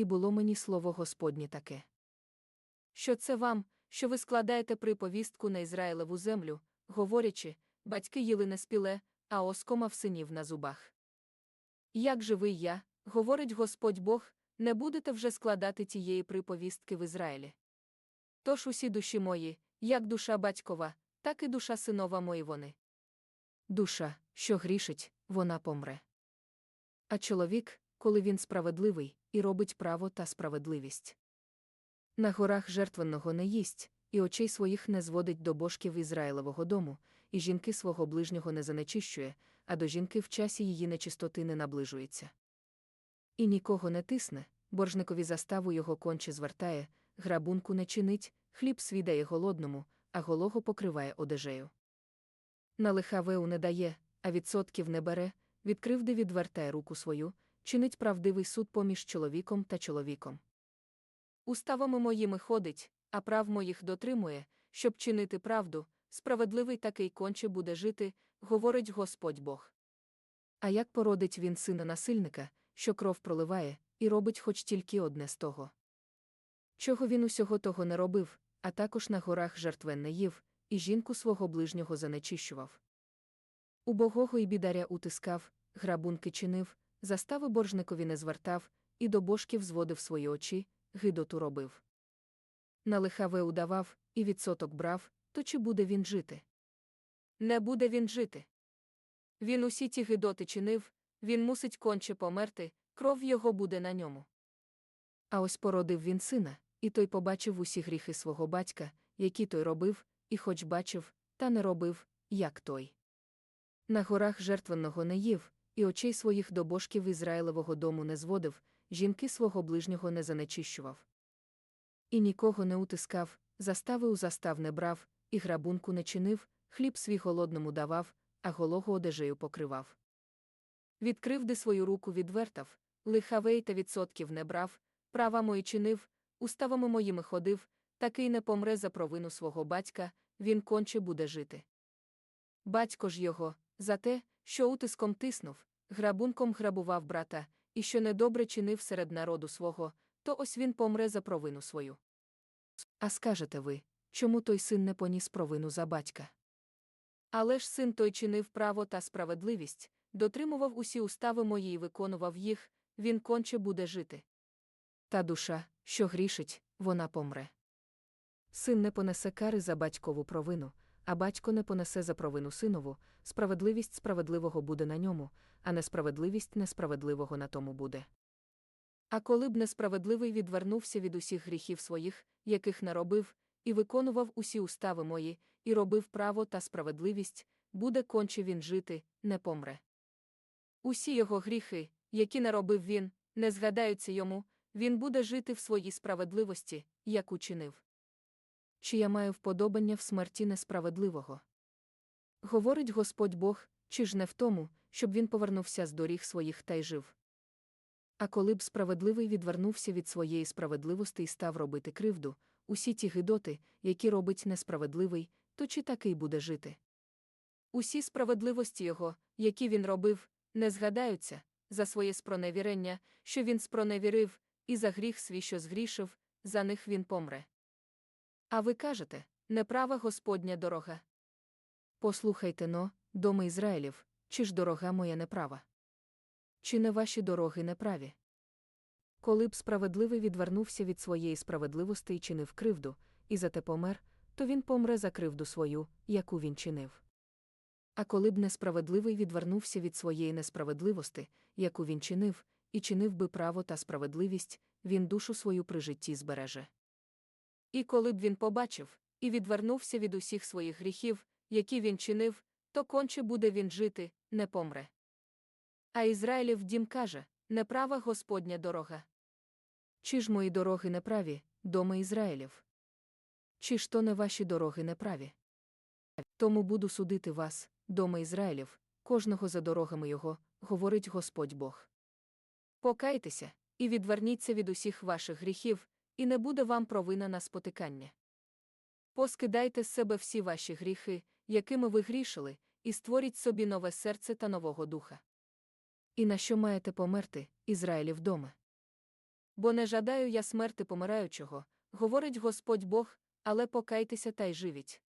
і було мені слово Господнє таке. Що це вам, що ви складаєте приповістку на Ізраїлеву землю, говорячи, батьки їли не спіле, а оском мав синів на зубах. Як живий я, говорить Господь Бог, не будете вже складати тієї приповістки в Ізраїлі. Тож усі душі мої, як душа батькова, так і душа синова мої вони. Душа, що грішить, вона помре. А чоловік, коли він справедливий, і робить право та справедливість. На горах жертвенного не їсть, і очей своїх не зводить до божків Ізраїлевого дому, і жінки свого ближнього не занечищує, а до жінки в часі її нечистоти не наближується. І нікого не тисне, боржникові заставу його конче звертає, грабунку не чинить, хліб свій дає голодному, а голого покриває одежею. На лиха веу не дає, а відсотків не бере, від кривди відвертає руку свою, чинить правдивий суд поміж чоловіком та чоловіком. Уставами моїми ходить, а прав моїх дотримує, щоб чинити правду, справедливий такий конче буде жити, говорить Господь Бог. А як породить він сина насильника, що кров проливає, і робить хоч тільки одне з того. Чого він усього того не робив, а також на горах жертвен не їв, і жінку свого ближнього занечищував. Убогого і бідаря утискав, грабунки чинив, застави боржникові не звертав, і до божків зводив свої очі, гидоту робив. На лихаве удавав, і відсоток брав, то чи буде він жити? Не буде він жити. Він усі ті гидоти чинив, він мусить конче померти, кров його буде на ньому. А ось породив він сина, і той побачив усі гріхи свого батька, які той робив, і хоч бачив, та не робив, як той. На горах жертвенного не їв, і очей своїх до божків Ізраїлевого дому не зводив, жінки свого ближнього не занечищував. І нікого не утискав, застави у застав не брав, і грабунку не чинив, хліб свій голодному давав, а голого одежею покривав. Від кривди свою руку відвертав, лихавей та відсотків не брав, права мої чинив, уставами моїми ходив, такий не помре за провину свого батька, він конче буде жити. Батько ж його, за те, що утиском тиснув, грабунком грабував брата, і що недобре чинив серед народу свого, то ось він помре за провину свою. А скажете ви, чому той син не поніс провину за батька? Але ж син той чинив право та справедливість, дотримував усі устави мої і виконував їх, він конче буде жити. Та душа, що грішить, вона помре. Син не понесе кари за батькову провину, а батько не понесе за провину синову, справедливість справедливого буде на ньому, а несправедливість несправедливого на тому буде. А коли б несправедливий відвернувся від усіх гріхів своїх, яких наробив, і виконував усі устави мої, і робив право та справедливість, буде конче він жити, не помре. Усі його гріхи, які наробив він, не згадаються йому, він буде жити в своїй справедливості, як учинив. Чи я маю вподобання в смерті несправедливого? Говорить Господь Бог, чи ж не в тому, щоб він повернувся з доріг своїх та й жив. А коли б справедливий відвернувся від своєї справедливості і став робити кривду, усі ті гидоти, які робить несправедливий, то чи такий буде жити? Усі справедливості його, які він робив, не згадаються за своє спроневірення, що він спроневірив, і за гріх свій, що згрішив, за них він помре. А ви кажете, неправа Господня дорога. Послухайте но, доми Ізраїлів, чи ж дорога моя неправа? Чи не ваші дороги неправі? Коли б справедливий відвернувся від своєї справедливості і чинив кривду, і зате помер, то він помре за кривду свою, яку він чинив. А коли б несправедливий відвернувся від своєї несправедливості, яку він чинив, і чинив би право та справедливість, він душу свою при житті збереже. І коли б він побачив, і відвернувся від усіх своїх гріхів, які він чинив, то конче буде він жити, не помре. А Ізраїлів дім каже неправа Господня дорога. Чи ж мої дороги неправі, доми Ізраїлів? Чи ж то не ваші дороги неправі? Тому буду судити вас, доми Ізраїлів, кожного за дорогами його, говорить Господь Бог. Покайтеся, і відверніться від усіх ваших гріхів, і не буде вам провина на спотикання. Поскидайте з себе всі ваші гріхи, якими ви грішили, і створіть собі нове серце та нового духа. І на що маєте померти, Ізраїлів доме? Бо не жадаю я смерти помираючого, говорить Господь Бог, але покайтеся та й живіть.